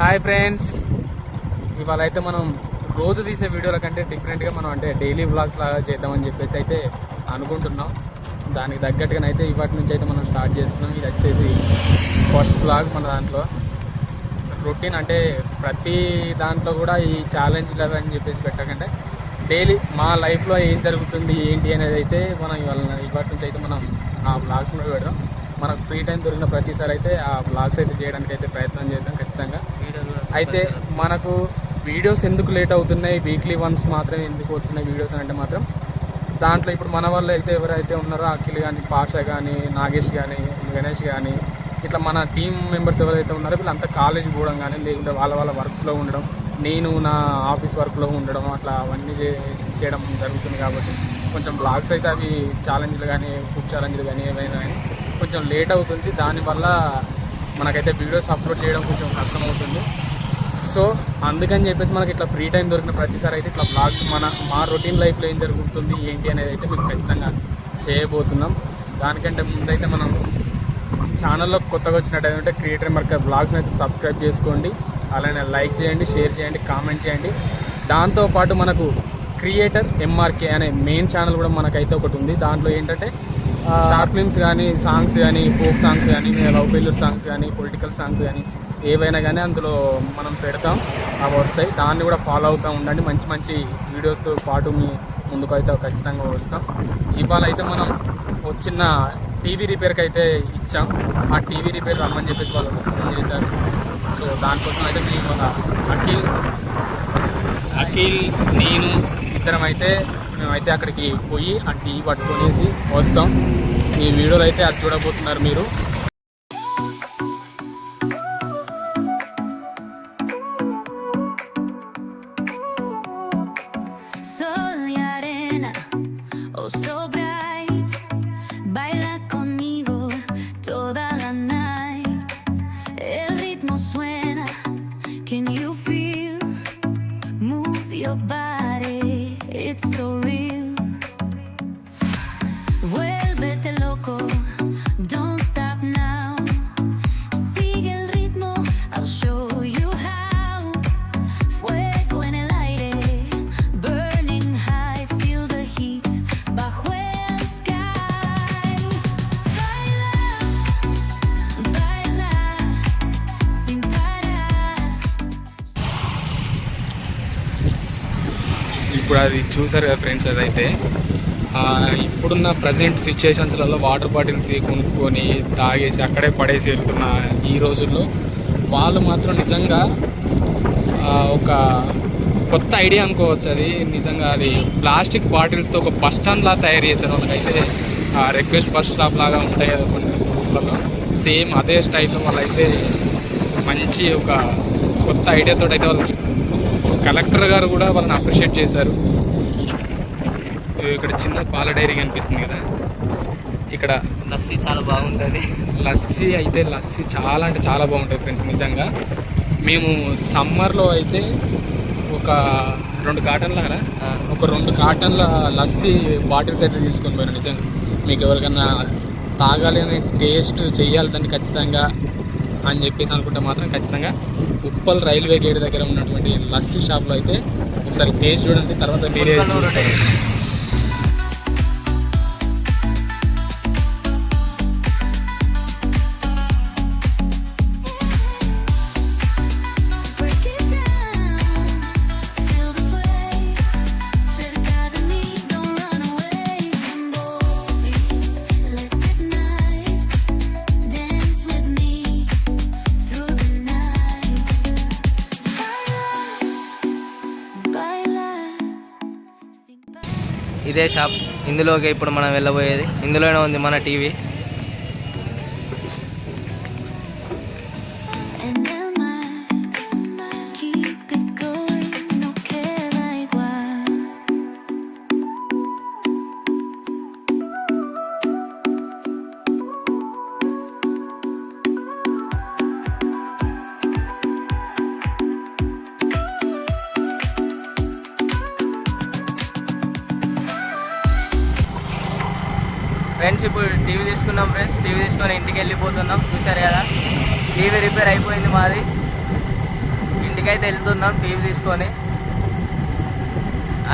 Hi friends ఇవాళ అయితే మనం రోజు తీసే వీడియోల కంటే డిఫరెంట్గా మనం అంటే డైలీ వ్లాగ్స్ లాగా చేద్దామని చెప్పేసి అయితే అనుకుంటున్నాం. దానికి తగ్గట్టుగానైతే ఇవాటి నుంచి అయితే మనం స్టార్ట్ చేస్తున్నాం. ఇది వచ్చేసి ఫస్ట్ వ్లాగ్ మన దాంట్లో. రొటీన్ అంటే ప్రతి దాంట్లో కూడా ఈ ఛాలెంజ్లు అవి అని చెప్పేసి పెట్టకంటే డైలీ మా లైఫ్లో ఏం జరుగుతుంది ఏంటి అనేది అయితే మనం ఇవాళ ఇవాటి నుంచి అయితే మనం ఆ బ్లాగ్స్ మీద పెడదాం. మనకు ఫ్రీ టైం దొరికిన ప్రతిసారి అయితే ఆ బ్లాగ్స్ అయితే చేయడానికి అయితే ప్రయత్నం చేద్దాం. అయితే మనకు వీడియోస్ ఎందుకు లేట్ అవుతున్నాయి? వీక్లీ వన్స్ మాత్రమే ఎందుకు వస్తున్నాయి వీడియోస్ అంటే మాత్రం దాంట్లో ఇప్పుడు మన వాళ్ళు అయితే ఎవరైతే ఉన్నారో అఖిల్ కానీ పాష కానీ నాగేష్ కానీ గణేష్ కానీ ఇట్లా మన టీం మెంబర్స్ ఎవరైతే ఉన్నారో వీళ్ళంతా కాలేజ్ పోవడం కానీ లేకుంటే వాళ్ళ వాళ్ళ వర్క్స్లో ఉండడం నేను నా ఆఫీస్ వర్క్లో ఉండడం అట్లా అవన్నీ చేయడం జరుగుతుంది కాబట్టి కొంచెం బ్లాగ్స్ అయితే అవి ఛాలెంజ్లు కానీ ఫుడ్ ఛాలెంజ్లు కానీ ఏమైనా కానీ కొంచెం లేట్ అవుతుంది. దానివల్ల మనకైతే వీడియోస్ అప్లోడ్ చేయడం కొంచెం కష్టం అవుతుంది సో అందుకని చెప్పేసి మనకి ఇట్లా ఫ్రీ టైం దొరికిన ప్రతిసారి అయితే ఇట్లా బ్లాగ్స్ మన మా రొటీన్ లైఫ్లో ఏం జరుగుతుంది ఏంటి అనేది అయితే మీకు ఖచ్చితంగా చేయబోతున్నాం. దానికంటే ముందైతే మనం ఛానల్లో కొత్తగా వచ్చినట్టయితే క్రియేటర్ మార్కెట్ బ్లాగ్స్ని అయితే సబ్స్క్రైబ్ చేసుకోండి. అలానే లైక్ చేయండి షేర్ చేయండి కామెంట్ చేయండి. దాంతోపాటు మనకు క్రియేటర్ ఎంఆర్కే అనే మెయిన్ ఛానల్ కూడా మనకైతే ఒకటి ఉంది. దాంట్లో ఏంటంటే షార్ట్ ఫిల్మ్స్ కానీ సాంగ్స్ కానీ ఫోక్ సాంగ్స్ కానీ లవ్ ఫెయిల్యూర్ సాంగ్స్ కానీ పొలిటికల్ సాంగ్స్ కానీ ఏవైనా కానీ అందులో మనం పెడతాం అవి వస్తాయి. దాన్ని కూడా ఫాలో అవుతూ ఉండండి. మంచి మంచి వీడియోస్తో పాటు మీ ముందుకు అయితే ఖచ్చితంగా వస్తాం. ఇవాళ అయితే మనం వచ్చిన టీవీ రిపేర్కి అయితే ఇచ్చాం. ఆ టీవీ రిపేర్ రమ్మని చెప్పేసి వాళ్ళు ఫోన్ చేశారు. సో దానికోసం అయితే మేము ఇవాళ అఖిల్ అఖిల్ నేను ఇద్దరం అయితే మేమైతే అక్కడికి పోయి ఆ టీవీ పట్టుకొనేసి వస్తాం. ఈ వీడియోలో అయితే అది చూడబోతున్నారు మీరు. అది చూసారు కదా ఫ్రెండ్స్ అదైతే. ఇప్పుడున్న ప్రజెంట్ సిచ్యుయేషన్స్లలో వాటర్ బాటిల్స్ కొనుక్కొని తాగేసి అక్కడే పడేసి వెళ్తున్న ఈ రోజుల్లో వాళ్ళు మాత్రం నిజంగా ఒక కొత్త ఐడియా అనుకోవచ్చు అది. నిజంగా అది ప్లాస్టిక్ బాటిల్స్తో ఒక బస్ స్టాండ్ లా తయారు చేశారు. వాళ్ళకైతే రిక్వెస్ట్ బస్ స్టాప్ లాగా ఉంటాయి కదా కొన్ని ఊళ్ళలో సేమ్ అదే స్టైల్లో వాళ్ళైతే మంచి ఒక కొత్త ఐడియాతో అయితే వాళ్ళు కలెక్టర్ గారు కూడా వాళ్ళని అప్రిషియేట్ చేశారు. ఇక్కడ చిన్న పాల డైరీ కనిపిస్తుంది కదా. ఇక్కడ లస్సీ చాలా బాగుంటుంది. లస్సీ అయితే లస్సీ చాలా అంటే చాలా బాగుంటుంది ఫ్రెండ్స్ నిజంగా. మేము సమ్మర్లో అయితే ఒక రెండు కాటన్ల ఒక రెండు కాటన్ల లస్సీ బాటిల్స్ అయితే తీసుకొని పోయాను నిజంగా. మీకు ఎవరికన్నా తాగాలి అనే టేస్ట్ చేయాలి దాన్ని ఖచ్చితంగా అని చెప్పేసి అనుకుంటే మాత్రం ఖచ్చితంగా ఉప్పల్ రైల్వే గేట్ దగ్గర ఉన్నటువంటి లస్సీ షాప్లో అయితే ఒకసారి టేస్ట్ చూడండి తర్వాత మీరే చూస్తారు. ఇదే షాప్ ఇందులోకి ఇప్పుడు మనం వెళ్ళబోయేది. ఇందులోనే ఉంది మన టీవీ ఫ్రెండ్స్ ఇప్పుడు టీవీ తీసుకున్నాం ఫ్రెండ్స్. టీవీ తీసుకొని ఇంటికి వెళ్ళిపోతున్నాం. చూసారు కదా? టీవీ రిపేర్ అయిపోయింది మాది. ఇంటికైతే వెళ్తున్నాం టీవీ తీసుకొని.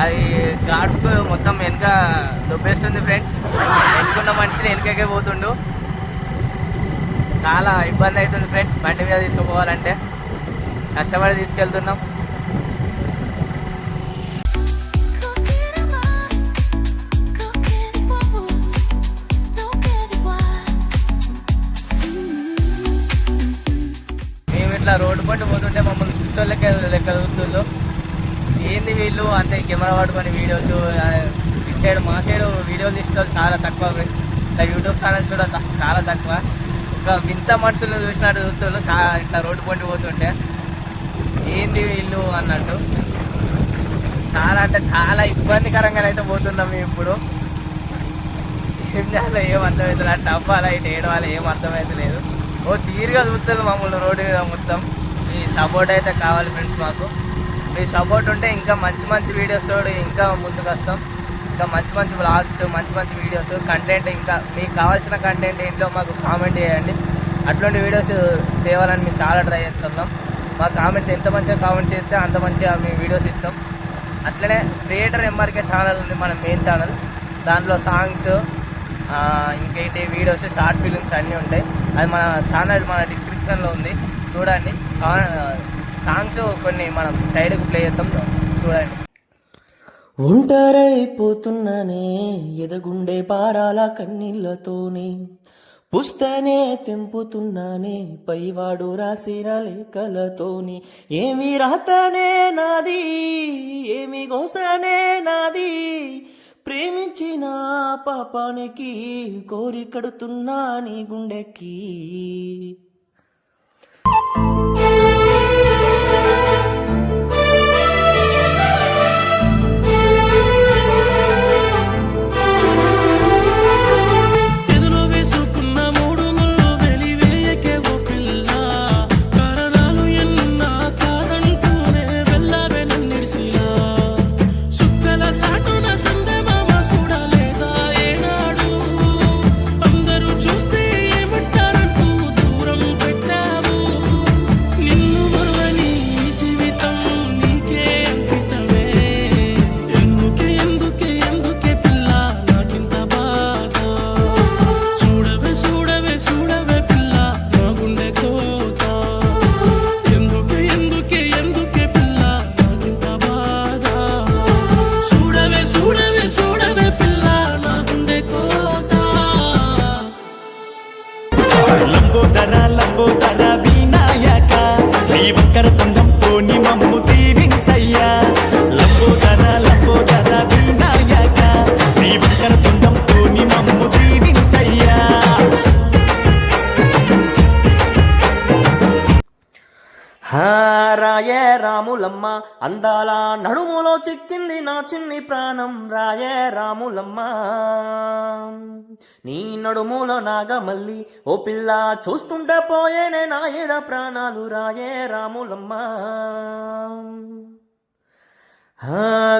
అది గాడుకు మొత్తం వెనక దుబ్బేస్తుంది ఫ్రెండ్స్. వెనుకున్న మనిషిని వెనకకే పోతుండు. చాలా ఇబ్బంది అవుతుంది ఫ్రెండ్స్. బండి మీద తీసుకుపోవాలంటే. కష్టపడి తీసుకెళ్తున్నాం. మమ్మల్ని గుర్తోళ్ళకి లెక్క ఏంది వీళ్ళు? అంటే కెమెరా పట్టుకొని వీడియోస్ ఇటు సైడ్ మా సైడ్ వీడియోలు తీసుకోవాలి చాలా తక్కువ ఇట్లా యూట్యూబ్ ఛానల్స్ కూడా చాలా తక్కువ. ఒక వింత మనుషులు చూసినట్టు చూస్తుండ్రు. చాలా ఇట్లా రోడ్డు పట్టు పోతుంటే. ఏంది వీళ్ళు అన్నట్టు. చాలా అంటే చాలా ఇబ్బందికరంగా అయితే పోతున్నాం మేము ఇప్పుడు. ఏం చేయాలో ఏం అర్థమవుతుంది అటు అవ్వాలా ఇటు ఏడవాలా ఏం అర్థమవుతలేదు ఓ తీరుగా చూస్తారు మమ్మల్ని రోడ్డు మీద మొత్తం. మీ సపోర్ట్ అయితే కావాలి ఫ్రెండ్స్ మాకు. మీ సపోర్ట్ ఉంటే ఇంకా మంచి మంచి వీడియోస్ తోడు ఇంకా ముందుకు వస్తాం. ఇంకా మంచి మంచి బ్లాగ్స్ మంచి మంచి వీడియోస్ కంటెంట్ ఇంకా మీకు కావాల్సిన కంటెంట్ ఏంటో మాకు కామెంట్ చేయండి. అటువంటి వీడియోస్ తేవాలని మేము చాలా ట్రై చేస్తున్నాం. మా కామెంట్స్ ఎంత మంచిగా కామెంట్ చేస్తే అంత మంచిగా మేము వీడియోస్ ఇస్తాం. అట్లనే క్రియేటర్ ఎంఆర్కే ఛానల్ ఉంది మన మెయిన్ ఛానల్ దాంట్లో సాంగ్స్ ఇంకేంటి వీడియోస్ షార్ట్ ఫిలిమ్స్ అన్నీ ఉంటాయి. అది మన ఛానల్ మన డిస్క్రిప్షన్లో ఉంది. చూడండి. సాంగ్స్ కొన్ని మనం సైడ్కు ప్లే చేద్దాం. చూడండి. ఒంటరైపోతున్నానే ఎదగుండే పారాల కన్నీళ్ళతోనే పుస్తనే తెంపుతున్నానే పైవాడు రాసిన లేఖలతోని. ఏమి రాతనే నాది ఏమి గోసనే నాది ప్రేమించిన పాపానికి కోరి కడుతున్నా నీ గుండెకి. Música రాయే రాములమ్మ అందాల నడుములో చిక్కింది నా చిన్ని ప్రాణం. రాయే రాములమ్మ నీ నడుములో నాగమల్లి ఓ పిల్ల చూస్తుంటే పోయేనే నా ఏద ప్రాణాలు. రాయే రాములమ్మ.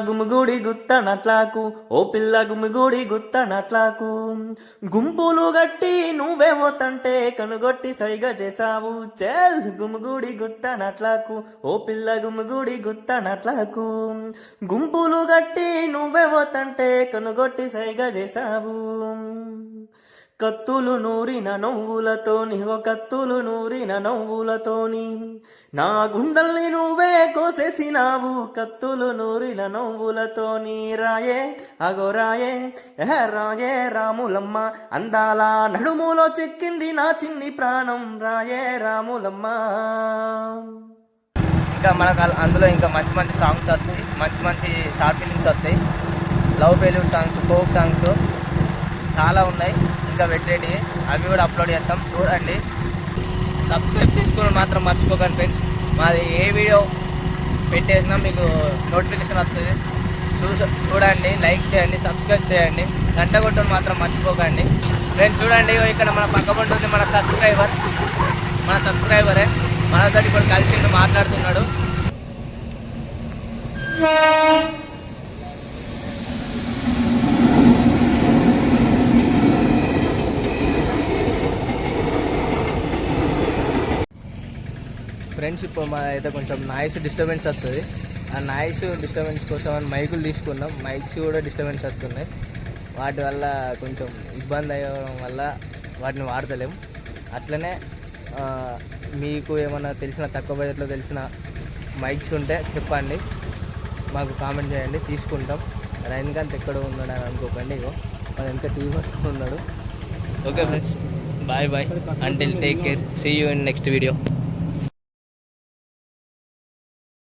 గుమిగూడి గుత్తనట్లాకు ఓ పిల్ల గుమిగూడి గుత్తనట్లాకు. గుంపులు గట్టి నువ్వే పోతంటే కనుగొట్టి సైగ చేసావు చెల్ గుమిగూడి గుత్తనట్లాకు ఓ పిల్ల గుమిగూడి గుత్తనట్లాకు. గుంపులు గట్టి నువ్వే పోతంటే కనుగొట్టి సైగ చేసావు కత్తులు నూరిన నవ్వులతోని ఓ కత్తులు నూరిన నవ్వులతోని నా. గుండల్ని నువ్వే కోసేసినావు కత్తులు నూరిన నవ్వులతోని రాయే అగో రాయే ఎహ రాయే రాములమ్మ అందాల నడుములో చెక్కింది నా చిన్ని ప్రాణం. రాయే రాములమ్మ. ఇంకా మనకు అందులో ఇంకా మంచి మంచి సాంగ్స్ వస్తాయి మంచి మంచి షార్ట్ ఫిలిమ్స్ వస్తాయి. Love failure songs folk songs చాలా ఉన్నాయి. ఇంకా పెట్టేటి అవి కూడా అప్లోడ్ చేస్తాం. చూడండి. సబ్స్క్రైబ్ చేసుకోవడం మాత్రం మర్చిపోకండి ఫ్రెండ్స్ మాది ఏ వీడియో పెట్టేసినా మీకు నోటిఫికేషన్ వస్తుంది. చూస చూడండి. లైక్ చేయండి. సబ్స్క్రైబ్ చేయండి. గంట కొట్టడం మాత్రం మర్చిపోకండి. ఫ్రెండ్స్ చూడండి. ఇక్కడ మన పక్క మన సబ్స్క్రైబర్ మన సబ్స్క్రైబరే మనతో ఇప్పుడు కలిసి మాట్లాడుతున్నాడు. ఫ్రెండ్స్ ఇప్పుడు మా అయితే కొంచెం నాయిస్ డిస్టర్బెన్స్ వస్తుంది. ఆ నాయిస్ డిస్టర్బెన్స్ కోసం అని మైకులు తీసుకున్నాం. మైక్స్ కూడా డిస్టర్బెన్స్ వస్తున్నాయి. వాటి వల్ల కొంచెం ఇబ్బంది అయ్యడం వల్ల వాటిని వాడతలేం. అట్లనే మీకు ఏమైనా తెలిసిన తక్కువ బడ్జెట్లో తెలిసిన మైక్స్ ఉంటే చెప్పండి. మాకు కామెంట్ చేయండి. తీసుకుంటాం. రజనీకాంత్ ఎక్కడ ఉన్నాడు అని అనుకోకండి ఇగో. అది ఎంత టీవీ పట్టుకుని ఉన్నాడు. Okay friends bye bye until take care see you in next video